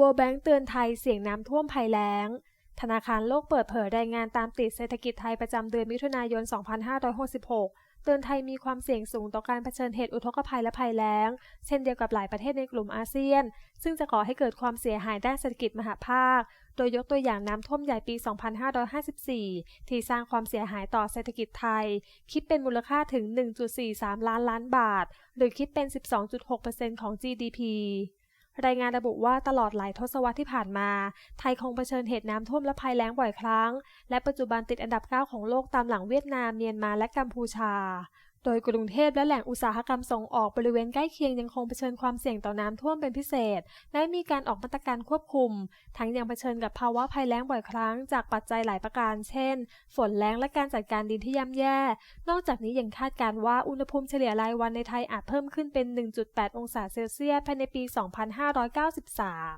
World Bank เตือนไทยเสี่ยงน้ำท่วมภัยแล้ง ธนาคารโลกเปิดเผยรายงานตามติดเศรษฐกิจไทยประจำเดือนมิถุนายน 2566 เตือนไทยมีความเสี่ยงสูงต่อการเผชิญเหตุอุทกภัยและภัยแล้ง เช่นเดียวกับหลายประเทศในกลุ่มอาเซียน ซึ่งจะก่อให้เกิดความเสียหายด้านเศรษฐกิจมหาภาค โดยยกตัวอย่างน้ำท่วมใหญ่ปี 2554 ที่สร้างความเสียหายต่อเศรษฐกิจไทย คิดเป็นมูลค่าถึง 1.43 ล้านล้านบาท หรือคิดเป็น 12.6%ของ GDP รายงานระบุว่าตลอดหลายทศวรรษที่ผ่านมา ไทยคงเผชิญเหตุน้ำท่วมและภัยแล้งบ่อยครั้ง และปัจจุบันติดอันดับ 9 ของโลกตามหลังเวียดนาม เมียนมา และกัมพูชา โดยกรุงเทพและแหล่งอุตสาหกรรมส่งออกบริเวณใกล้เคียงยังคงเผชิญความเสี่ยงต่อน้ำท่วมเป็นพิเศษ และมีการออกมาตรการควบคุม ทั้งยังเผชิญกับภาวะภัยแล้งบ่อยครั้งจากปัจจัยหลายประการ เช่น ฝนแล้งและการจัดการดินที่ย่ำแย่ นอกจากนี้ยังคาดการว่าอุณหภูมิเฉลี่ยรายวันในไทยอาจเพิ่มขึ้นเป็น 1.8 องศาเซลเซียสภายในปี 2593